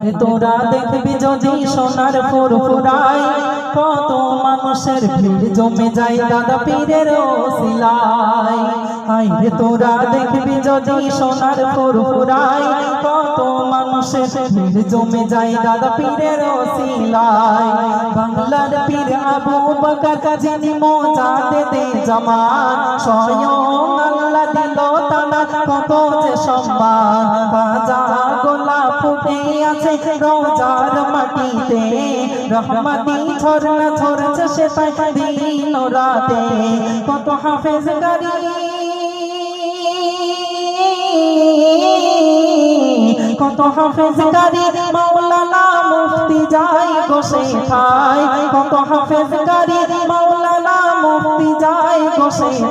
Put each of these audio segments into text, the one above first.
তোরা দেখবি যদি সোনার ফুরফুরাই কত মানুষের ভিড় জমে যায় দাদা পীরের ওসিলাই আইরে তোরা দেখবি যদি সোনার ফুরফুরাই কত মানুষের ভিড় জমে যায় দাদা পীরের ওসিলাই বাংলার পীর আবু বকর যিনি মোজাদে দে জামান স্বয়ং আল্লাহ দিল তালা কত যে সম্মান। বাজা গোলাপ ফুটে আছে রোজার মাটিতে। রহমাতি ঝরনা ঝরছে সে দিন রাতে। কত হাফেজ গাড়ি। কত হাফেজ গাড়ি, মাওলানা মুফতি যাই গোসে খায় কত হাফেজ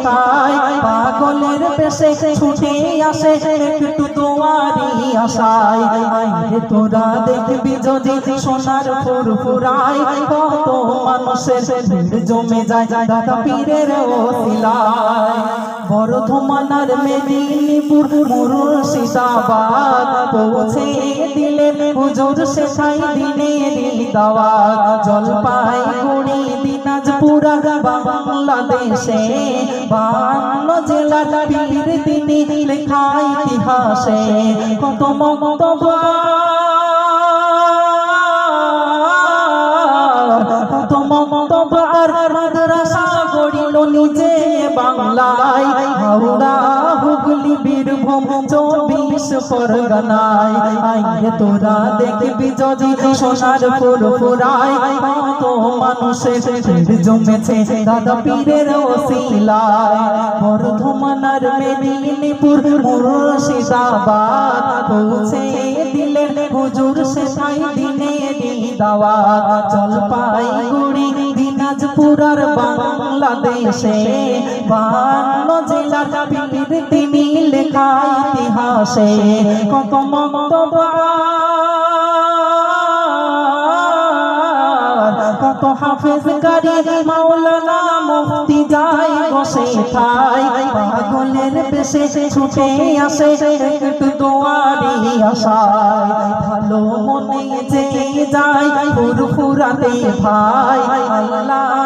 খায় পাগলের পেশে ছুটে আসে, একটু তোমারি আশায়। আইরে তোরা দেখবি যদি সোনার ফুরফুরাই কত মানুষের জমে যায়, দাদা পীরের ওসিলায়। বর্ধমানার মেদিনীপুর মুর্শিদাবাদ, পৌঁছে দিলেন হুজুর শেখাই দিনের দাওয়াত। জলপাইগুড়ি পুরা বাংলাদেশে বাংলা জেলা লেখা ইতিহাসে কত মত কত মত মাদ্রাসা নিজে বাংলায়, হাওড়া হুগলি বীরভূম চব্বিশ পরগনায়। তোরা দেখবি যদি সোনার ফুল ফুরায়। কত মানুষের জমেছে দাদা পীরের ওসিলায়। বর্ধমানার মেদিনীপুর মুর্শিদাবাদ। পৌঁছে দিলেন হুজুর সে সাই দিনে দাওয়াত জলপাইগুড়ি দিনাজপুর আর বাংলাদেশে। তিনি লেখা ইতিহাসে কত মন্তব্য কত হাফেজ গাড়ি মাওলানা মুফতি যাই বসে খাই পাগলের পেশে ছুটে আসে একটু দোয়ারি ভালো মনে যে যায় ফুরফুরাতে ভাই। আল্লাহ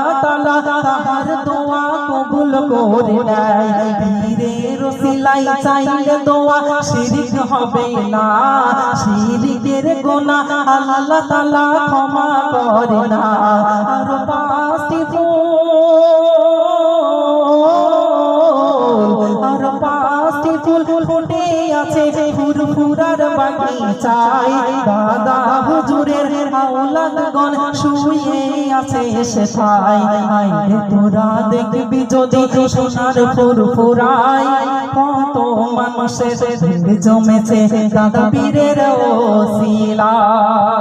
রসিলাই চাইলে দোয়া, শিরিক হবে না। শিরিকের গোনা আল্লাহ তালা ক্ষমা করে না। আর পাঁচটি ফুরফুরার বাগিচায় দাদা হুজুরের আওলাদগণ শুয়ে আছে সেথায় আইরে তোরা দেখবি যদি সোনার ফুরফুরায় কত মানুষের জমেছে দাদা পীরের ওসিলায়